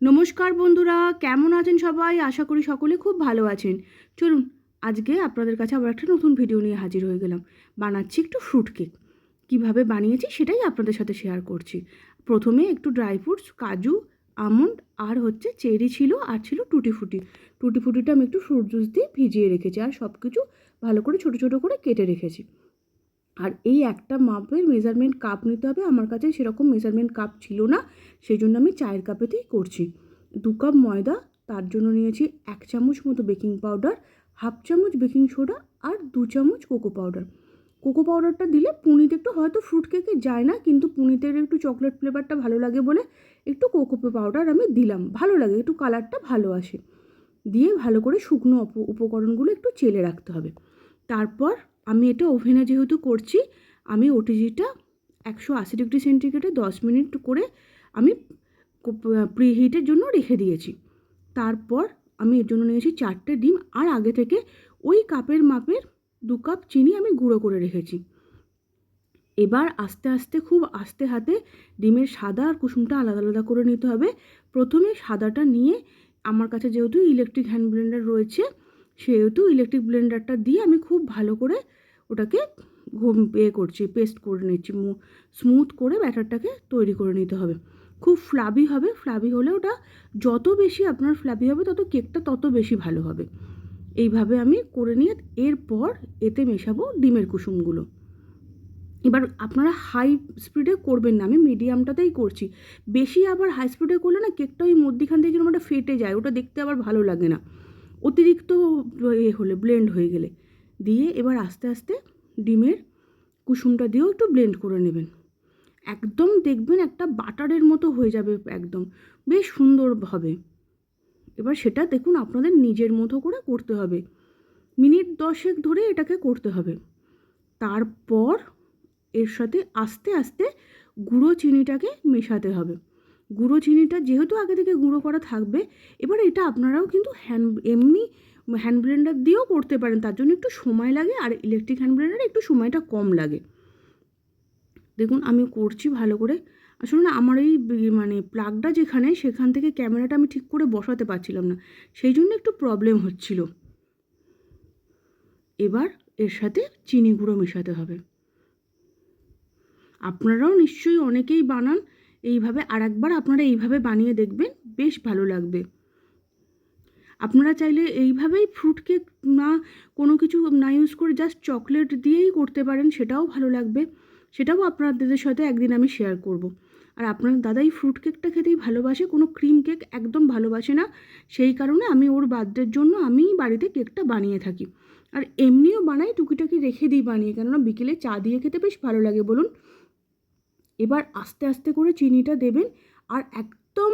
নমস্কার বন্ধুরা, কেমন আছেন সবাই? আশা করি সকলে খুব ভালো আছেন। চলুন, আজকে আপনাদের কাছে আবার একটা নতুন ভিডিও নিয়ে হাজির হয়ে গেলাম। বানাচ্ছি একটু ফ্রুট কেক কীভাবে বানিয়েছি সেটাই আপনাদের সাথে শেয়ার করছি। প্রথমে একটু ড্রাই ফ্রুটস কাজু, আমন্ড আর হচ্ছে চেরি ছিল আর ছিল টুটি ফুটি টুটি ফুটিটা আমি একটু ফ্রুট জুস দিয়ে ভিজিয়ে রেখেছি আর সব কিছু ভালো করে ছোটো ছোটো করে কেটে রেখেছি। আর এই একটা মাপের মেজারমেন্ট কাপ নিতে হবে। আমার কাছে সেরকম মেজারমেন্ট কাপ ছিল না সেই জন্য আমি চায়ের কাপেতেই করছি। দু কাপ ময়দা, তার জন্য নিয়েছি এক চামচ মতো বেকিং পাউডার হাফ চামচ বেকিং সোডা আর দু চামচ কোকো পাউডার কোকো পাউডারটা দিলে পুনিতে একটু হয়তো ফ্রুট কেকে যায় না, কিন্তু পুনিতে একটু চকলেট ফ্লেভারটা ভালো লাগে বলে একটু কোকো পাউডার আমি দিলাম। ভালো লাগে, একটু কালারটা ভালো আসে। দিয়ে ভালো করে শুকনো উপ- উপকরণগুলো একটু চেলে রাখতে হবে। তারপর আমি এটা ওভেনে যেহেতু করছি, আমি ওটিজিটা একশো আশি ডিগ্রি সেন্টিগ্রেডে দশ মিনিট করে আমি প্রিহিটের জন্য রেখে দিয়েছি। তারপর আমি এর জন্য নিয়েছি চারটে ডিম আর আগে থেকে ওই কাপের মাপের দু কাপ চিনি আমি গুঁড়ো করে রেখেছি। এবার আস্তে আস্তে, খুব আস্তে হাতে ডিমের সাদা আর কুসুমটা আলাদা আলাদা করে নিতে হবে। প্রথমে সাদাটা নিয়ে আমার কাছে যেহেতু ইলেকট্রিক হ্যান্ড ব্লেন্ডার রয়েছে, সেহেতু ইলেকট্রিক ব্লেন্ডারটা দিয়ে আমি খুব ভালো করে ওটাকে ঘুম এ করছি পেস্ট করে নিচ্ছি স্মুথ করে ব্যাটারটাকে তৈরি করে নিতে হবে। খুব ফ্লাবি হবে ফ্লাবি হলে ওটা যত বেশি আপনার ফ্লাবি হবে, তত কেকটা তত বেশি ভালো হবে। এইভাবে আমি করে নিয়ে এরপর এতে মেশাবো ডিমের কুসুমগুলো। এবার আপনারা হাই স্পিডে করবেন না, আমি মিডিয়ামটাতেই করছি। বেশি আবার হাই স্পিডে করলে না কেকটা ওই মধ্যিখান থেকে কীরকম একটা ফেটে যায়, ওটা দেখতে আবার ভালো লাগে না। অতিরিক্ত এ হলে ব্লেন্ড হয়ে গেলে। দিয়ে এবার আস্তে আস্তে ডিমের কুসুমটা দিয়েও একটু ব্লেন্ড করে নেবেন। একদম দেখবেন একটা বাটারের মতো হয়ে যাবে একদম। বেশ সুন্দর হবে। এবার সেটা দেখুন আপনাদের নিজের মতো করে করতে হবে। মিনিট দশেক ধরে এটাকে করতে হবে। তারপর এর সাথে আস্তে আস্তে গুঁড়ো চিনিটাকে মেশাতে হবে। গুঁড়ো চিনিটা যেহেতু আগে থেকে গুঁড়ো করা থাকবে, এবার এটা আপনারাও কিন্তু হ্যান্ড এমনি হ্যান্ড ব্লেন্ডার দিয়েও করতে পারেন, তার জন্য একটু সময় লাগে আর ইলেকট্রিক হ্যান্ড ব্লেন্ডারে একটু সময়টা কম লাগে। দেখুন আমি করছি ভালো করে। আসলে না, আমার এই মানে প্লাগটা যেখানে, সেখান থেকে ক্যামেরাটা আমি ঠিক করে বসাতে পারছিলাম না। সেই জন্য একটু প্রবলেম হচ্ছিল। এবার এর সাথে চিনি গুঁড়ো মেশাতে হবে। আপনারাও নিশ্চয়ই অনেকেই বানান। এইভাবে আর একবার আপনারা এইভাবে বানিয়ে দেখবেন, বেশ ভালো লাগবে। আপনারা চাইলে এইভাবেই ফ্রুট কেক না কোনো কিছু না ইউজ করে জাস্ট চকলেট দিয়েই করতে পারেন, সেটাও ভালো লাগবে। সেটাও আপনাদের সাথে একদিন আমি শেয়ার করব। আর আপনার দাদাই ফ্রুট কেকটা খেতেই ভালোবাসে, কোনো ক্রিম কেক একদম ভালোবাসে না। সেই কারণে আমি ওর বার্থডের জন্য আমি বাড়িতে কেকটা বানিয়ে থাকি। আর এমনিও বানাই, টুকিটাকি রেখে দিই বানিয়ে, কেননা বিকেলে চা দিয়ে খেতে বেশ ভালো লাগে বলুন। এবার আস্তে আস্তে করে চিনিটা দেবেন, আর একদম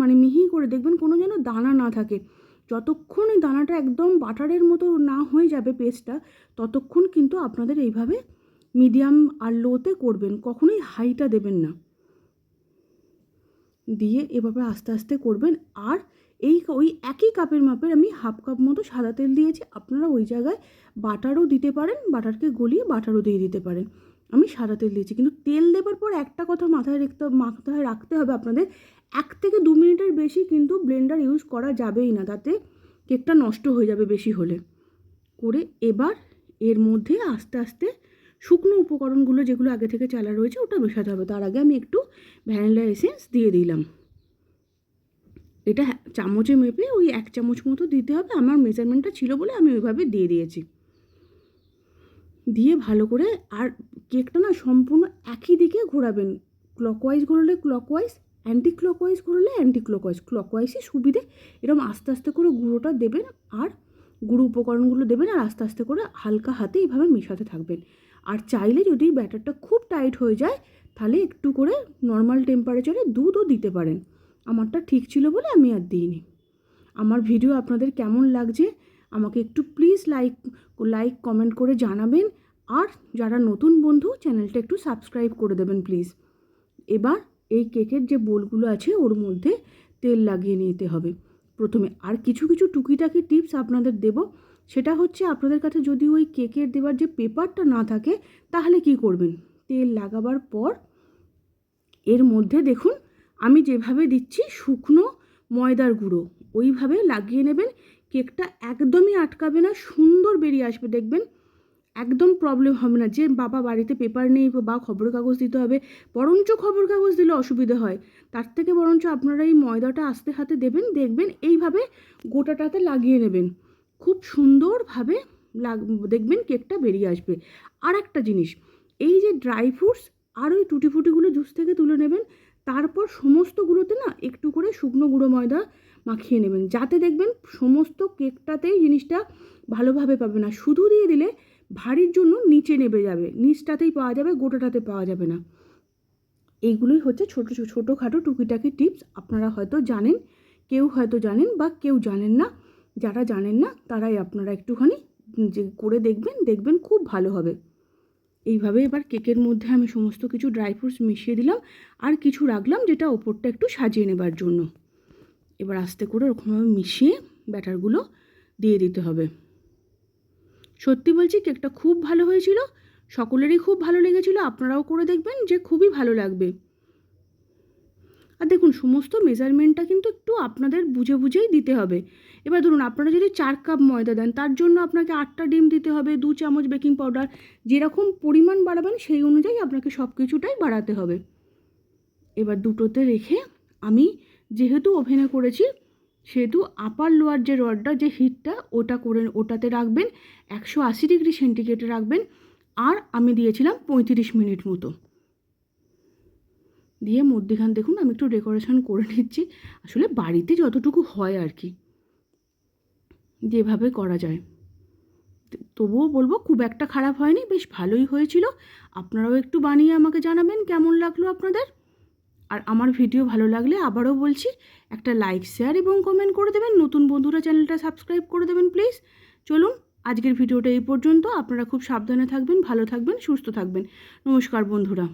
মানে মিহি করে দেখবেন কোনো যেন দানা না থাকে। যতক্ষণ ওই দানাটা একদম বাটারের মতো না হয়ে যাবে পেস্টটা ততক্ষণ কিন্তু আপনাদের এইভাবে মিডিয়াম আর লোতে করবেন, কখনোই হাইটা দেবেন না। দিয়ে এভাবে আস্তে আস্তে করবেন, আর এই ওই একই কাপের মাপের আমি হাফ কাপ মতো সাদা তেল দিয়েছি, আপনারা ওই জায়গায় বাটারও দিতে পারেন, বাটারকে গলিয়ে বাটারও দিয়ে দিতে পারেন। আমি সাদা তেল দিয়েছি। কিন্তু তেল দেবার পর একটা কথা মাথায় রাখতে মাথায় রাখতে হবে আপনাদের এক থেকে দু মিনিটের বেশি কিন্তু ব্লেন্ডার ইউজ করা যাবেই না। তাতে কেকটা নষ্ট হয়ে যাবে বেশি হলে। করে এবার এর মধ্যে আস্তে আস্তে শুকনো উপকরণগুলো যেগুলো আগে থেকে চালা রয়েছে ওটা মেশাতে হবে। তার আগে আমি একটু ভ্যানিলা এসেন্স দিয়ে দিলাম। এটা হ্যাঁ, চামচে মেপে ওই এক চামচ মতো দিতে হবে। আমার মেজারমেন্টটা ছিল বলে আমি ওইভাবে দিয়ে দিয়েছি। দিয়ে ভালো করে আর কেকটা না সম্পূর্ণ একই দিকে ঘোরাবেন। ক্লকওয়াইজ ঘোরালে clockwise anti clockwise ঘোরালে anti clockwise ক্লকওয়াইজই সুবিধে এরকম আস্তে আস্তে করে গুঁড়োটা দেবেন আর গুঁড়ো উপকরণগুলো দেবেন আর আস্তে আস্তে করে হালকা হাতে এইভাবে মেশাতে থাকবেন। আর চাইলে যদি ব্যাটারটা খুব টাইট হয়ে যায়, তাহলে একটু করে নর্মাল টেম্পারেচারে দুধও দিতে পারেন। আমারটা ঠিক ছিল বলে আমি আর দিইনি। আমার ভিডিও আপনাদের কেমন লাগছে আমাকে একটু প্লিজ লাইক লাইক কমেন্ট করে জানাবেন। আর যারা নতুন বন্ধু চ্যানেলটা একটু সাবস্ক্রাইব করে দেবেন প্লিজ এবার এই কেকের যে বোলগুলো আছে, ওর মধ্যে তেল লাগিয়ে নিতে হবে। প্রথমে আর কিছু কিছু টুকিটাকি টিপস আপনাদের দেব। সেটা হচ্ছে আপনাদের কাছে যদি ওই কেকের দেওয়ার যে পেপারটা না থাকে, তাহলে কি করবেন? তেল লাগাবার পর এর মধ্যে দেখুন, আমি যেভাবে দিচ্ছি, শুকনো ময়দার গুঁড়ো, ওইভাবে লাগিয়ে নেবেন। কেকটা একদমই আটকাবে না, সুন্দর বেরিয়ে আসবে, দেখবেন। একদম প্রবলেম হবে না। যে বাবা বাড়িতে পেপার নেই বা খবরের কাগজ দিতে হবে, বরঞ্চ খবর কাগজ দিলে অসুবিধে হয়। তার থেকে বরঞ্চ আপনারা এই ময়দাটা আস্তে হাতে দেবেন, দেখবেন এইভাবে গোটাটাতে লাগিয়ে নেবেন। খুব সুন্দরভাবে লাগ, দেখবেন কেকটা বেরিয়ে আসবে। আর একটা জিনিস, এই যে ড্রাই ফ্রুটস আর ওই টুটি ফুটিগুলো জুস থেকে তুলে নেবেন তারপর সমস্তগুলোতে না একটু করে শুকনো গুঁড়ো ময়দা মাখিয়ে নেবেন। যাতে দেখবেন সমস্ত কেকটাতেই জিনিসটা ভালোভাবে পাবে না। শুধু দিয়ে দিলে ভারীর জন্য নিচে নেবে যাবে। নিচটাতেই পাওয়া যাবে, গোটাটাতে পাওয়া যাবে না। এইগুলোই হচ্ছে ছোটো ছোটোখাটো টুকিটাকি টিপস। আপনারা হয়তো জানেন, কেউ হয়তো জানেন বা কেউ জানেন না। যারা জানেন না, তারাই আপনারা একটুখানি যে করে দেখবেন দেখবেন খুব ভালো হবে। এইভাবে এবার কেকের মধ্যে আমি সমস্ত কিছু ড্রাই ফ্রুটস মিশিয়ে দিলাম আর কিছু রাখলাম যেটা ওপরটা একটু সাজিয়ে নেবার জন্য। এবার আস্তে করে ওরকমভাবে মিশিয়ে ব্যাটারগুলো দিয়ে দিতে হবে। সত্যি বলছি, কেকটা খুব ভালো হয়েছিল। সকলেরই খুব ভালো লেগেছিল। আপনারাও করে দেখবেন যে খুবই ভালো লাগবে। আর দেখুন, সমস্ত মেজারমেন্টটা কিন্তু একটু আপনাদের বুঝে বুঝেই দিতে হবে। এবার ধরুন, আপনারা যদি চার কাপ ময়দা দেন, তার জন্য আপনাকে আটটা ডিম দিতে হবে, দু চামচ বেকিং পাউডার যেরকম পরিমাণ বাড়াবেন সেই অনুযায়ী আপনাকে সব কিছুটাই বাড়াতে হবে। এবার দুটোতে রেখে আমি যেহেতু ওভেনে করেছি, সেহেতু আপার লোয়ার যে রডটা যে হিটটা ওটা করে, ওটাতে রাখবেন, একশো আশি ডিগ্রি সেন্টিগ্রেডে রাখবেন, আর আমি দিয়েছিলাম পঁয়ত্রিশ মিনিট মতো। দিয়ে মধ্যেখান দেখুন, আমি একটু ডেকোরেশন করে নিচ্ছি। আসলে বাড়িতে যতটুকু হয় আর কি, যেভাবে করা যায়। তবুও বলব খুব একটা খারাপ হয়নি, বেশ ভালোই হয়েছিল। আপনারাও একটু বানিয়ে আমাকে জানাবেন কেমন লাগল আপনাদের। আর আমার ভিডিও ভালো লাগলে আবারও বলছি, একটা লাইক শেয়ার এবং কমেন্ট করে দেবেন। নতুন বন্ধুরা চ্যানেলটা সাবস্ক্রাইব করে দেবেন প্লিজ চলুন, আজকের ভিডিওটা এই পর্যন্ত। আপনারা খুব সাবধানে থাকবেন, ভালো থাকবেন, সুস্থ থাকবেন। নমস্কার বন্ধুরা।